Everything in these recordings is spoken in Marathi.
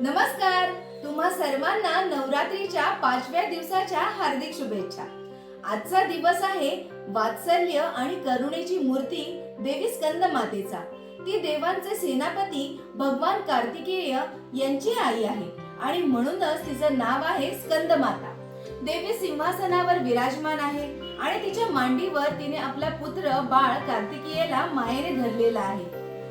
नमस्कार. तुम्हा सर्वांना नवरात्रीच्या पाचव्या दिवसाच्या हार्दिक शुभेच्छा. आजचा दिवस आहे वात्सल्य आणि करुणेची मूर्ती देवी स्कंद मातेचा. ती देवांचे सेनापती भगवान कार्तिकेय यांची आई आहे आणि म्हणूनच तिचं नाव आहे स्कंद माता. देवी सिंहासनावर विराजमान आहे आणि तिच्या मांडीवर तिने आपला पुत्र बाळ कार्तिकेयला मायेने धरलेला आहे.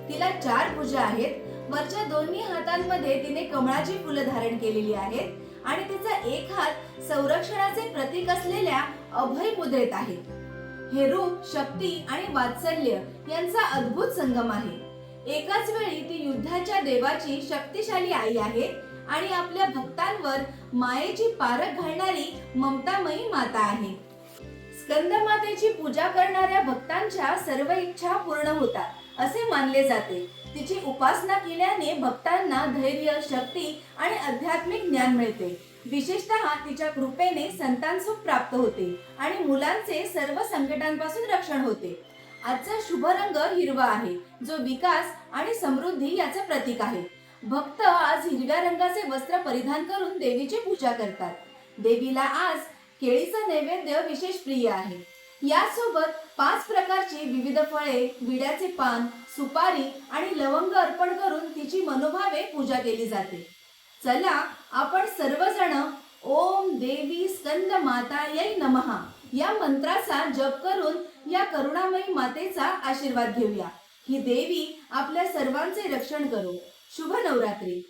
तिला चार पूजा आहेत. वरच्या दोन्ही हातांमध्ये तिने कमळाची फुलं धारण केलेली आहेत आणि तिचा एक हात संरक्षणाचे प्रतीक असलेल्या अभय मुद्रेत आहे. हे रूप शक्ती आणि वात्सल्य यांचा अद्भुत संगम आहे. एकाच वेळी ती युद्धाच्या देवाची शक्तिशाली आई आहे आणि आपल्या भक्तांवर मायेची पारख घालणारी ममतामयी माता आहे. स्कंद मातेची पूजा करणाऱ्या भक्तांच्या सर्व इच्छा पूर्ण होतात असे मानले जाते. तिची उपासना केल्याने भक्तांना धैर्य शक्ती आणि आध्यात्मिक ज्ञान मिळते. विशेषतः तिच्या कृपेने संतान सुख प्राप्त होते आणि मुलांचे सर्व संकटांपासून रक्षण होते. आजचा शुभ रंग हिरवा आहे जो विकास आणि समृद्धी याचे प्रतीक आहे. भक्त आज हिरव्या रंगाचे वस्त्र परिधान करून देवीची पूजा करतात. देवीला आज केळीचा नैवेद्य विशेष प्रिय आहे. यासोबत पाच प्रकारची विविध फळे विड्याचे पान सुपारी आणि लवंग अर्पण करून तिची मनोभावे पूजा केली जाते. चला आपण सर्वजण ओम देवी स्कंद माता यै नमहा या मंत्राचा जप करून या करुणामयी मातेचा आशीर्वाद घेऊया. ही देवी आपल्या सर्वांचे रक्षण करो. शुभ नवरात्री